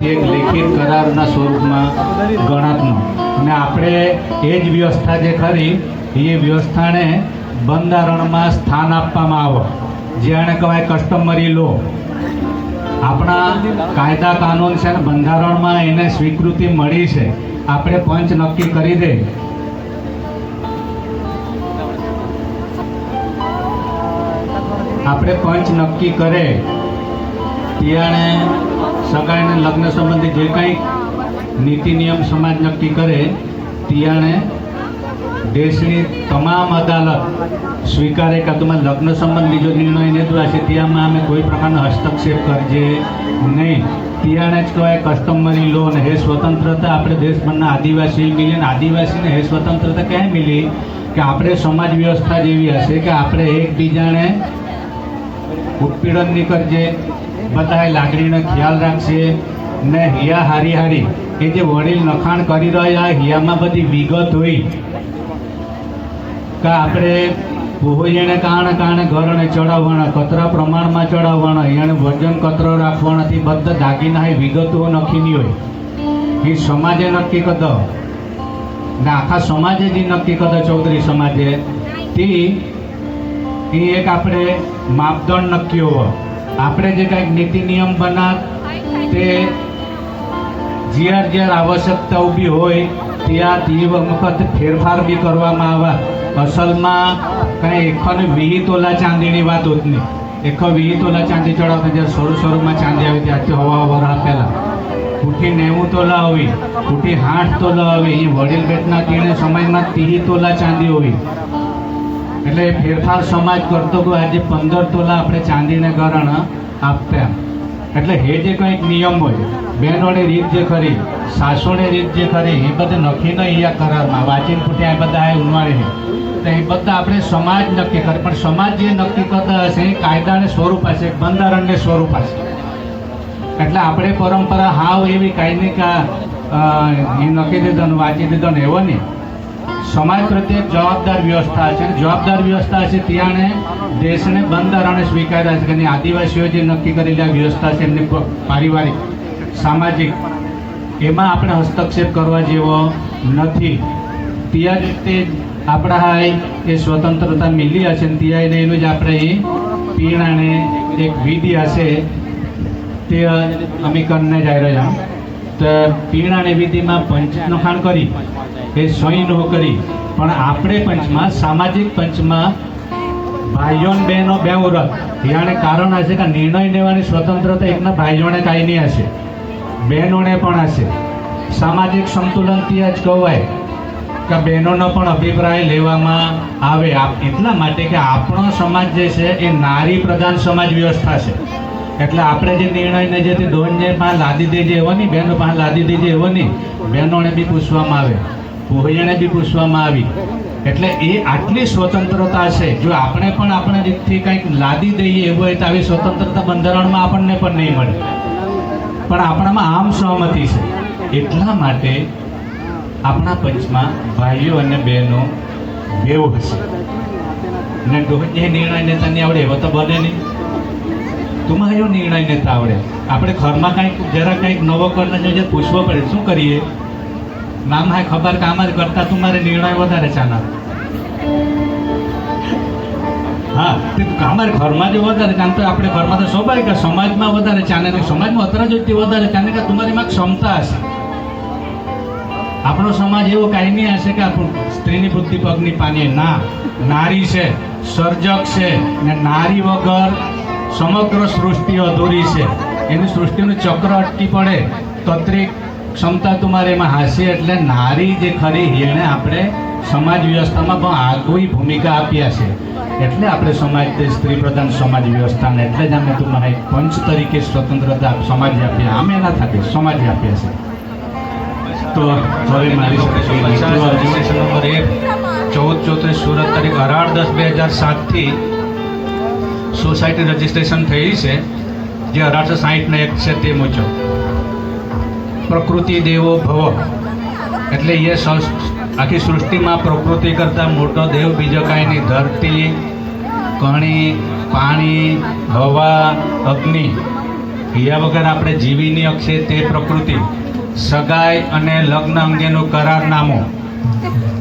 એક લેખિત કરારના સ્વરૂપમાં ગણાતનો. અને આપણે એ જ વ્યવસ્થા જે ખરી, એ વ્યવસ્થાને બંધારણમાં સ્થાન આપવામાં આવે. જેને કહેવાય કસ્ટમરી લો. આપણા કાયદા કાનૂન છે ને, બંધારણમાં એને સ્વીકૃતિ મળી છે. આપણે પંચ નક્કી કરી દે. આપણે પંચ નક્કી કરે. ત્યારે સગાઈને લગ્ન સંબંધી જે કંઈ નીતિ, નિયમ, સમાજ નક્કી કરે ત્યારે દેશની તમામ અદાલત સ્વીકારે કે તમે લગ્ન સંબંધી જો નિર્ણય લીધો હશે ત્યાંમાં અમે કોઈ પ્રકારનો હસ્તક્ષેપ કરજે નહીં. ત્યાંને જ કહેવાય, કસ્ટમરી લોન હે સ્વતંત્રતા આપણે દેશભરના આદિવાસી મિલી અને આદિવાસીને હે સ્વતંત્રતા ક્યાં મિલી? કે આપણે સમાજ વ્યવસ્થા જેવી હશે કે આપણે એકબીજાને ઉત્પીડન નહીં કરજે બધાએ લાગણીનો ખ્યાલ રાખશે. ને હિયા હારી હારી એ જે વડીલ નખાણ કરી રહ્યા હિયામાં બધી વિગત હોય. કે આપણે પોહોઈને કારણે કારણે ઘરને ચડાવવાના, કતરા પ્રમાણમાં ચડાવવાના એને વજન કતરો રાખવાનાથી બધા દાગીના એ વિગતો નક્કીની હોય. એ સમાજે નક્કી કરતો ને આખા સમાજે જે નક્કી કરતો ચૌધરી સમાજે. તે એક આપણે માપદંડ નક્કી હોવો. આપણે જે કંઈક નીતિ નિયમ બનાવ, તે જ્યાર જ્યાર આવશ્યકતા ઊભી હોય, ત્યાં તે વખત ફેરફાર બી કરવામાં આવે. અસલમાં કાંઈ એકસો વીસ તોલા ચાંદીની વાત હોત નહીં. એકસો તોલા ચાંદી ચડાવતા જ્યારે શરૂ શરૂમાં ચાંદી આવી ત્યારથી હવા વરા પહેલાં. કુઠી નેવું તોલા હોવી ફૂટી આઠ તોલા હોવી એ વડીલ બેટના તીણે સમયમાં ત્રીસ તોલા ચાંદી હોવી એટલે ફેરફાર સમાજ કરતો કે આજે પંદર તોલા આપણે ચાંદીને ગરણ આપતા એટલે એ જે કંઈક નિયમ હોય બહેનોની રીત જે ખરી, સાસુની રીત જે ખરી, એ બધે નક્કી નહીં કરારમાં વાંચીને ફૂટ્યા એ બધા ઉનવાડે છે. તો એ બધા આપણે સમાજ નક્કી કરે. પણ સમાજ જે નક્કી કરતા હશે, એ કાયદાને સ્વરૂપ હશે બંધારણને સ્વરૂપ હશે. એટલે આપણે પરંપરા હાવ એવી કાંઈ નહીં કે એ નક્કી દીધો ને વાંચી દીધો ને એવો નહીં. સમાજ પ્રત્યે જવાબદાર વ્યવસ્થા છે. જવાબદાર વ્યવસ્થા છે ત્યાંને દેશને બંધારણે સ્વીકાર્યા છે. અને આદિવાસીઓ જે નક્કી કરેલી વ્યવસ્થા છે એમની પારિવારિક, સામાજિક, એમાં આપણે હસ્તક્ષેપ કરવા જેવો નથી. ત્યાં તે આપણા એ સ્વતંત્રતા મિલી હશે ને ત્યાં એનું જ આપણે એ પીણાને એક વિધિ હશે તે અમે કરીને જઈ રહ્યા તો પીણાને વિધિમાં પંચનખાણ કરી. એ સહી ન કરી. પણ આપણે પંચમાં, સામાજિક પંચમાં ભાઈઓ બહેનો બે વ્રત યાને કારણ હશે કે નિર્ણય લેવાની સ્વતંત્રતા એકના ભાઈઓને કાંઈ નહીં હશે. બહેનોને પણ હશે. સામાજિક સંતુલનથી જ કહેવાય કે બહેનોનો પણ અભિપ્રાય લેવામાં આવે. આપ- એટલા માટે કે આપણો સમાજ જે છે એ નારી પ્રધાન સમાજ વ્યવસ્થા છે. એટલે આપણે જે નિર્ણયને જે તે ડોનને લાદી દેજે એવો નહીં બહેનો પાસે લાદી દેજે એવો નહીં. બહેનોને બી પૂછવામાં આવે. બી પૂછવામાં આવી. એટલે એ આટલી સ્વતંત્રતા છે. જો આપણે પણ આપણા રીતથી કંઈક લાદી દઈએ એવું હોય તો આવી સ્વતંત્રતા બંધારણમાં આપણને પણ નહીં મળે. પણ આપણામાં આમ સહમતિ છે. એટલા માટે આપણા પંચમાં ભાઈઓ અને બહેનો બેવ હશે. ને ડોહે નિર્ણય નેતાની આવડે, એવો તો બને નહીં. તમારો નિર્ણય નેતા આવડે. આપણે ઘરમાં કંઈક, જરા કંઈક નવો કરીને જોઈએ પૂછવો પડે, શું કરીએ? નામ ખબર કામ જ કરતા તમારે નિર્ણય વધારે ચાના. હા, તે અમારે ઘરમાં જે વધારે કારણ તો આપણે ઘરમાં તો સ્વાભાવિક કે સમાજમાં વધારે ચાને. સમાજમાં અત્યારે જોઈતી વધારે ચાને કે તમારીમાં ક્ષમતા હશે. આપણો સમાજ એવો કાયમી હશે કે આપણું સ્ત્રીની બુદ્ધિ પગની પાની ના, નારી છે, સર્જક છે, ને નારી વગર સમગ્ર સૃષ્ટિ અધૂરી છે. એની સૃષ્ટિનું ચક્ર અટકી પડે તત્રિક ક્ષમતા તમારે એમાં હાસ્ય એટલે નારી જે ખરી એણે આપણે સમાજ વ્યવસ્થામાં પણ આગવી ભૂમિકા આપ્યા છે. એટલે આપણે સમાજ તે સ્ત્રી પ્રધાન સમાજ વ્યવસ્થાને એટલે જ અમે તમારે પંચ તરીકે સ્વતંત્રતા સમાજ આપ્યા. અમે એના થકી સમાજ આપ્યા છે. તો હવે મારી રજીસ્ટ્રેશન નંબર એક ચૌદ ચોત્રીસ સુરત તારીખ અઢાર દસ બે હજાર સાતથી સોસાયટી રજીસ્ટ્રેશન થઈ છે જે અઢારસો સાહીઠના એક છે તે મુજબ. પ્રકૃતિ દેવો ભવ. એટલે એ આખી સૃષ્ટિમાં પ્રકૃતિ કરતાં મોટો દેવ બીજો કાંઈ નહીં. ધરતી, કણી, પાણી, હવા, અગ્નિ. હિયા વગર આપણે જીવીની અક્ષે તે પ્રકૃતિ. સગાઈ અને લગ્ન અંગેનું કરારનામું.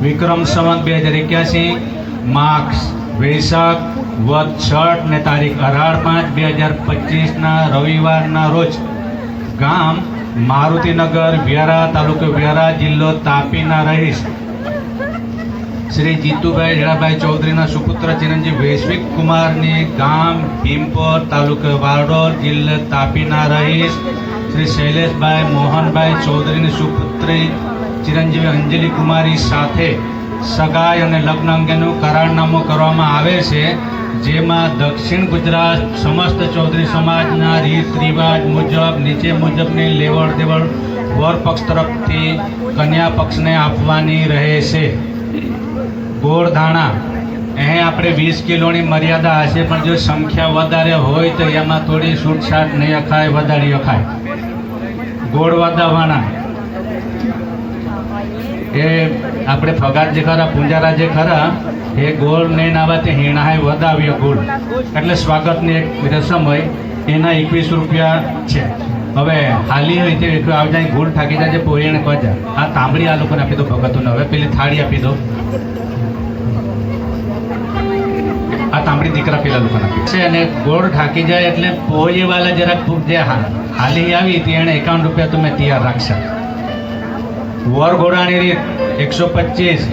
વિક્રમ સંવત બે હજાર એક્યાસી, માર્ક્સ, વૈશાખ વધ છઠ ને તારીખ અઢાર પાંચ બે હજાર પચીસના રવિવારના રોજ ગામ મારુતિનગર, વ્યારા તાલુકો વ્યારા જિલ્લો તાપીના રહીશ. શ્રી જીતુભાઈ હીરાભાઈ ચૌધરીના સુપુત્ર ચિરંજીવ વૈશ્વિક કુમારની ગામ ભીમપોર તાલુકો વારડોર જિલ્લો તાપીના રહીશ. શ્રી શૈલેષભાઈ મોહનભાઈ ચૌધરીની સુપુત્રી ચિરંજીવી અંજલિ કુમારી સાથે સગાઈ અને લગ્ન અંગેનું કરારનામું કરવામાં આવે છે, જેમાં દક્ષિણ ગુજરાત સમસ્ત ચૌધરી સમાજના રીત રિવાજ મુજબ, નીચે મુજબની લેવડ દેવડ વર પક્ષ તરફથી કન્યા પક્ષને આપવાની રહે છે. ગોળધાણા અહીં આપણે વીસ કિલોની મર્યાદા હશે, પણ જો સંખ્યા વધારે હોય તો એમાં થોડી છૂટછાટ નહીં અખાય, વધારી અખાય. ગોળ વધારવાના એ આપણે ફગાત જે ખરા, પૂંજારા જે ખરા, એ ગોળ ને નાવા તે હેણાએ વધાવ્યો ગોળ. એટલે સ્વાગતની એક રસમ હોય, એના એકવીસ રૂપિયા છે. હવે હાલી હોય તે એટલું આવી જાય ગોળ થાકી જાય પોરીને કજા આ તાંબડી આ લોકોને આપી દો ભગતોને. હવે પેલી થાળી આપી દો. આ તાંબડી દીકરા પેલા લોકોને આપી છે અને ગોળ ઠાકી જાય એટલે પોએ વાલા જરાક જે હાલી આવી હતી એણે એકાવન રૂપિયા તમે તૈયાર રાખશા. વર ઘોડાની રીત એકસો પચીસ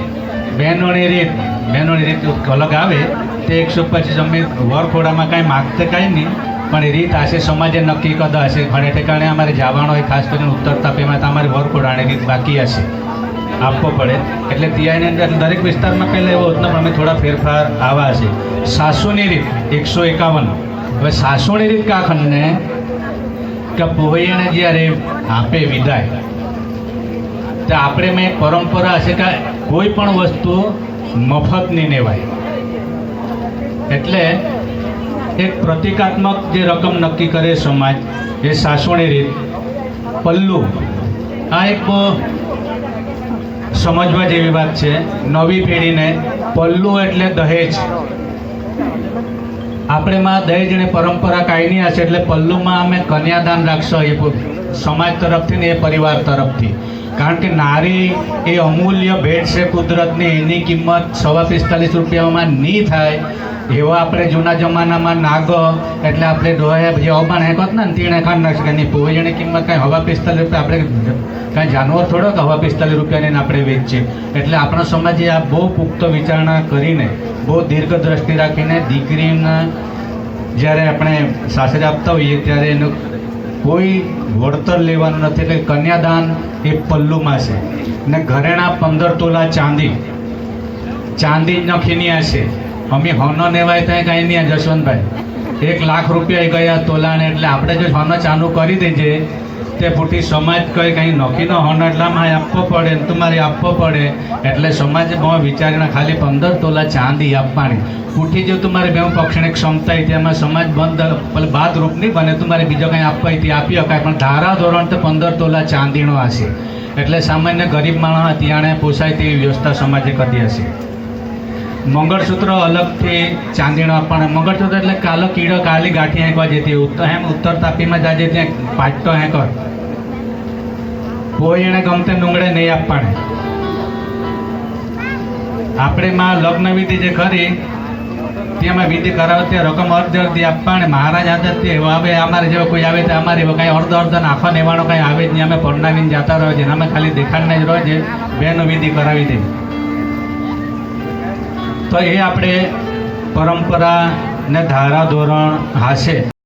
બહેનોની રીત બહેનોની રીત અલગ આવે. તે એકસો પચીસ અમે વર ઘોડામાં કાંઈ માગતે કાંઈ નહીં, પણ એ રીત આશે સમાજે નક્કી કદા હશે. ઘણે ઠેકાણે અમારે જવાનો હોય, ખાસ કરીને ઉત્તર તાપીમાં તો અમારી વર ઘોડાની રીત બાકી હશે. આપવો પડે. એટલે ત્યાંની અંદર દરેક વિસ્તારમાં પહેલાં એવો હતો પણ અમે થોડા ફેરફાર આવા છે. સાસુની રીત એકસો એકાવન. હવે સાસુની રીત કાખંડને કે પોહીને જ્યારે આપે વિદાય તો આપણે મેં પરંપરા હશે કે કોઈ પણ વસ્તુ મફત નહીં લેવાય એટલે એક પ્રતિકાત્મક જે રકમ નક્કી કરે સમાજ, એ સાસવણી રીત, પલ્લુ. આ એક સમજવા જેવી વાત છે. નવી પેઢીને પલ્લુ એટલે દહેજ. આપણે માં અને પરંપરા કાંઈ નહીં હશે એટલે પલ્લુમાં અમે કન્યાદાન રાખશો એ સમાજ તરફથી ને એ પરિવાર તરફથી. કારણ કે નારી એ અમૂલ્ય ભેટ છે કુદરતની, એની કિંમત સવા પિસ્તાલીસ રૂપિયામાં નહીં થાય. એવા આપણે જૂના જમાનામાં નાગ, એટલે આપણે ડોહે જે અબાણ હેકત ને, તીણે ખાંડ નાખશે નહીં. પોઈની કિંમત કાંઈ હવા પિસ્તાલીસ રૂપિયા, આપણે કાંઈ જાનવર થોડો કે હવા પિસ્તાલીસ રૂપિયાની આપણે વેચીએ. એટલે આપણો સમાજે આ બહુ પુખ્ત વિચારણા કરીને, બહુ દીર્ઘ દ્રષ્ટિ રાખીને દીકરીના જ્યારે આપણે સાસરે આપતા હોઈએ, ત્યારે એનું કોઈ વળતર લેવાનું નથી એટલે કન્યાદાન એ પલ્લુમાં છે. ને ઘરેણા પંદર તોલા ચાંદી. ચાંદી જ નખીની છે. અમે હોનો નેવાય ત્યાં કાંઈ નહીં જશવંતભાઈ? એક લાખ રૂપિયા ગયા તોલાને એટલે આપણે જો હોનો ચાંદુ કરી દેજે તે ફૂટી સમાજ કહે કંઈ નોખીનો હોનો એટલામાં આપવો પડે, ને તમારે આપવો પડે. એટલે સમાજ બહુ વિચારીને ખાલી પંદર તોલા ચાંદી આપવાની. ફૂટી જો તમારે બે પક્ષને ક્ષમતા તેમાં સમાજ બંધ પેલે બાદ રૂપ નહીં બને, તમારે બીજો કંઈ આપવા તે આપી શકાય. પણ ધારા ધોરણ તો પંદર તોલા ચાંદીનો હશે. એટલે સામાન્ય ગરીબ માણસ ત્યાં પોસાય તેવી વ્યવસ્થા સમાજે કરી હશે. મંગળસૂત્ર અલગથી ચાંદીનો પણ મંગળસૂત્ર એટલે કાલો કીડો, કાલી ગાંઠી હેંકવા જતી હેમ ઉત્તર તાપીમાં જાજે ત્યાં પાટતો હેંકર કોઈ એને ગમતે ડુંગળે નહીં આપવાને. આપણે માં લગ્ન વિધિ જે ખરી તેમાં વિધિ કરાવે તે રકમ અર્ધ અર્ધી આપવાને. મહારાજ આદરથી હવે અમારે જેવો કોઈ આવે તો અમારે એવો કાંઈ અર્ધ અર્ધ નાખવા નેવાનો કાંઈ આવે જ નહીં. અમે પરણાવીને જતા રહો છે અમે ખાલી દેખાડને જ રહ્યો છે. બેનો વિધિ કરાવી દે. તો એ આપણે પરંપરા ને ધારા ધોરણ હાશે.